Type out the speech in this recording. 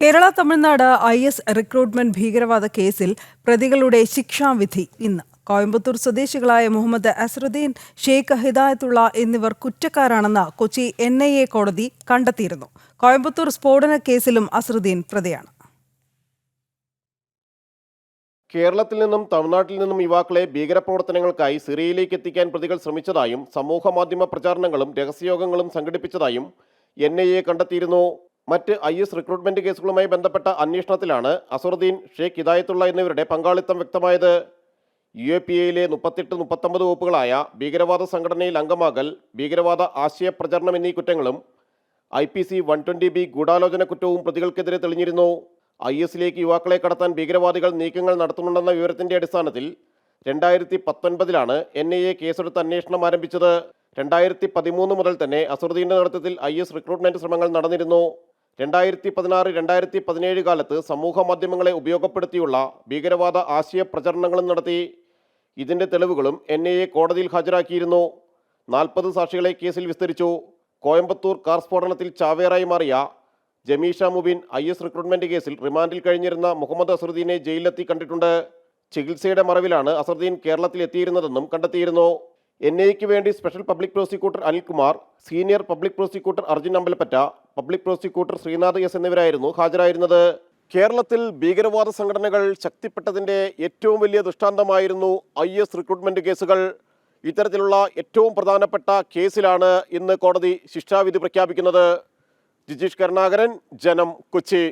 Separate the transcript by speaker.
Speaker 1: Kerala Tamil Nadu I S recruitment ഭീകരവാദ കേസിൽ പ്രതികളുടെ ശിക്ഷാവിധി ഇന്ന്. കോയമ്പത്തൂർ സ്വദേശികളായ മുഹമ്മദ് അസറുദ്ദീൻ ഷെയ്ഖ് ഹിദായത്തുള്ള എന്നിവർ കുറ്റക്കാരാണെന്ന് കൊച്ചി എൻ ഐ എ കോടതി കണ്ടെത്തിയിരുന്നു. കോയമ്പത്തൂർ സ്ഫോടന കേസിലും അസറുദ്ദീൻ പ്രതിയാണ്.
Speaker 2: കേരളത്തിൽ നിന്നും തമിഴ്നാട്ടിൽ നിന്നും യുവാക്കളെ ഭീകരപ്രവർത്തനങ്ങൾക്കായി സിറിയയിലേക്ക് എത്തിക്കാൻ പ്രതികൾ ശ്രമിച്ചതായും സമൂഹമാധ്യമ പ്രചാരണങ്ങളും രഹസ്യയോഗങ്ങളും സംഘടിപ്പിച്ചതായും എൻ ഐ എ കണ്ടെത്തിയിരുന്നു. മറ്റ് ഐ എസ് റിക്രൂട്ട്മെന്റ് കേസുകളുമായി ബന്ധപ്പെട്ട അന്വേഷണത്തിലാണ് അസറുദ്ദീൻ ഷെയ്ഖ് ഹിദായത്തുള്ള എന്നിവരുടെ പങ്കാളിത്തം വ്യക്തമായത്. യു എ പി എയിലെ മുപ്പത്തെട്ട് മുപ്പത്തൊമ്പത് വകുപ്പുകളായ ഭീകരവാദ സംഘടനയിൽ അംഗമാകൽ ഭീകരവാദ ആശയ പ്രചരണം എന്നീ കുറ്റങ്ങളും I P C one twenty B ഗൂഢാലോചന കുറ്റവും പ്രതികൾക്കെതിരെ തെളിഞ്ഞിരുന്നു. ഐ എസിലേക്ക് യുവാക്കളെ കടത്താൻ ഭീകരവാദികൾ നീക്കങ്ങൾ നടത്തുന്നുണ്ടെന്ന വിവരത്തിന്റെ അടിസ്ഥാനത്തിൽ രണ്ടായിരത്തി പത്തൊൻപതിലാണ് എൻ ഐ എ കേസെടുത്ത് അന്വേഷണം ആരംഭിച്ചത്. രണ്ടായിരത്തി പതിമൂന്ന് മുതൽ തന്നെ അസറുദ്ദീന്റെ നേതൃത്വത്തിൽ ഐ എസ് റിക്രൂട്ട്മെന്റ് ശ്രമങ്ങൾ നടന്നിരുന്നു. രണ്ടായിരത്തി പതിനാറ് രണ്ടായിരത്തി പതിനേഴ് കാലത്ത് സമൂഹ മാധ്യമങ്ങളെ ഉപയോഗപ്പെടുത്തിയുള്ള ഭീകരവാദ ആശയ പ്രചരണങ്ങളും നടത്തി. ഇതിന്റെ തെളിവുകളും എൻ ഐ എ കോടതിയിൽ ഹാജരാക്കിയിരുന്നു. നാൽപ്പത് സാക്ഷികളെ കേസിൽ വിസ്തരിച്ചു. കോയമ്പത്തൂർ കാർ സ്ഫോടനത്തിൽ ചാവേറായി മാറിയ Jamesha Mubin I S recruitment കേസിൽ റിമാൻഡിൽ കഴിഞ്ഞിരുന്ന മുഹമ്മദ് അസറുദ്ദീനെ ജയിലിലെത്തി കണ്ടിട്ടുണ്ട്. ചികിത്സയുടെ മറവിലാണ് അസറുദ്ദീൻ കേരളത്തിൽ എത്തിയിരുന്നതെന്നും കണ്ടെത്തിയിരുന്നു. എൻ ഐക്ക് വേണ്ടി special public prosecutor Anilkumar senior public prosecutor Arjun Ambalappatta public prosecutor Sreenath S എന്നിവരായിരുന്നു ഹാജരായിരുന്നത്. കേരളത്തിൽ ഭീകരവാദ സംഘടനകൾ ശക്തിപ്പെട്ടതിന്റെ ഏറ്റവും വലിയ ദൃഷ്ടാന്തമായിരുന്നു ഐ എസ് റിക്രൂട്ട്മെന്റ് കേസുകൾ. ഇത്തരത്തിലുള്ള ഏറ്റവും പ്രധാനപ്പെട്ട കേസിലാണ് ഇന്ന് കോടതി ശിക്ഷാവിധി പ്രഖ്യാപിക്കുന്നത്. ജിജീഷ് കരുണാകരൻ ജനം കൊച്ചി.